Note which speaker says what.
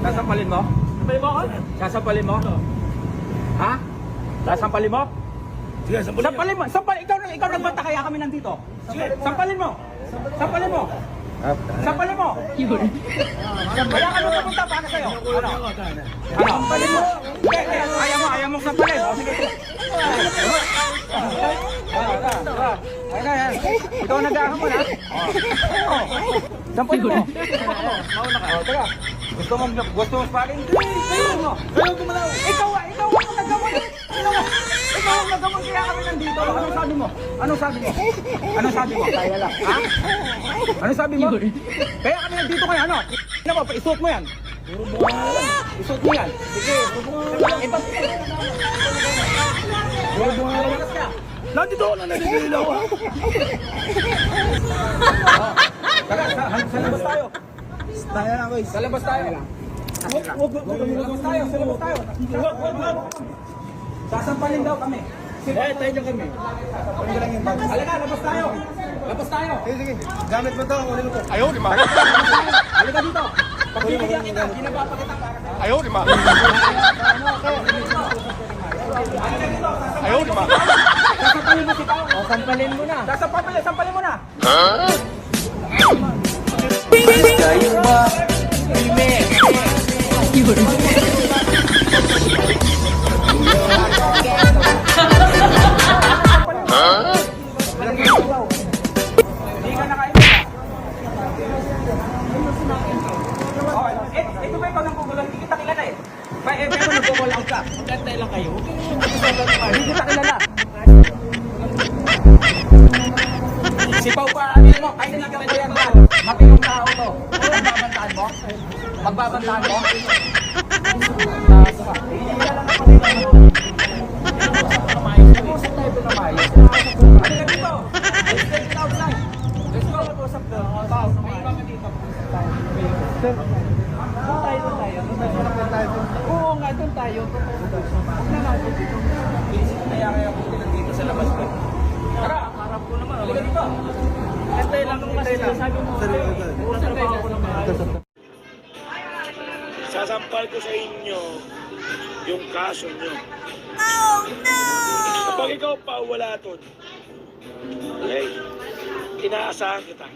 Speaker 1: Sasampalin mo?
Speaker 2: Sampalin mo ako?
Speaker 1: Sasampalin mo? Ha? Sasampalin mo?
Speaker 2: Sige, sampalin.
Speaker 1: Sampalin mo. Sampal, ikaw, ikaw nagbanta kaya kami nandito. Sige, sampalin mo. Sampalin mo. Sampalin mo. Kaya ka nung napunta para sa'yo. Ano? Ano? Sampalin mo. Ayaw mo, ayaw mong sampalin. O, sige. Ay, na, yan. Ikaw nag-ahamon, ha? Sampalin mo. Mauna ka. O, teka. Gusto mo, gusto mo sparring? Sayo mo.
Speaker 2: Ayaw gumalaw.
Speaker 1: Ikaw, ah, ikaw ang nagawin. Ikaw, ikaw ang nagawin kaya kami nandito. Anong sabi mo? Anong sabi mo? Anong sabi mo? Kaya lang. Ha? Anong sabi mo? Kaya kami nandito kaya ano? Ano mo, isuot mo yan. Isuot mo yan. Sige. Ito. Lumabas ka.
Speaker 2: Nandito ako na naninilaw ah.
Speaker 1: Tara, sa, sa labas tayo.
Speaker 2: Tayo na guys.
Speaker 1: Sa labas tayo. Labas tayo, sa labas tayo. Sasampalin daw kami.
Speaker 2: Eh, tayo dyan kami. Ko.
Speaker 1: Halika, labas tayo. Labas tayo.
Speaker 2: Sige, sige. Gamit mo to. Kunin mo to.
Speaker 3: Ayaw, di ma.
Speaker 1: Halika dito. Pagbibigyan kita, ginagawa kita para
Speaker 3: Ayaw, di ma. Ayaw, di ma.
Speaker 1: Sasampalin mo si Tao.
Speaker 2: O, sampalin mo na.
Speaker 1: Sasampalin, sampalin mo na. Okay. Eh, ito ba yung pag nanggugulan? Hindi kita kilala eh. Ba, eh, pero nag-call out ka.
Speaker 2: Magantay lang kayo.
Speaker 1: Hindi kita kilala. Si Pau pa, ano mo, hindi ka mo yan ba? Matinong tao to. Magbabantaan mo? Magbabantaan mo? Usap tayo ito na maayos. Halika dito. Let's take it outside. Let's go. Usap na. Pau, may iba ka dito.
Speaker 2: Doon tayo, doon tayo. Doon tayo. Oo nga, doon tayo. Huwag na lang.
Speaker 1: Kaya kaya ako dito sa labas ko. Tara,
Speaker 2: Harap ko naman.
Speaker 1: halika dito.
Speaker 2: Antay lang kasi. Sabi mo. Tayo ako naman.
Speaker 4: sasampal ko sa inyo yung kaso nyo. Oh, no! Kapag ikaw pa wala doon, okay, inaasahan kita.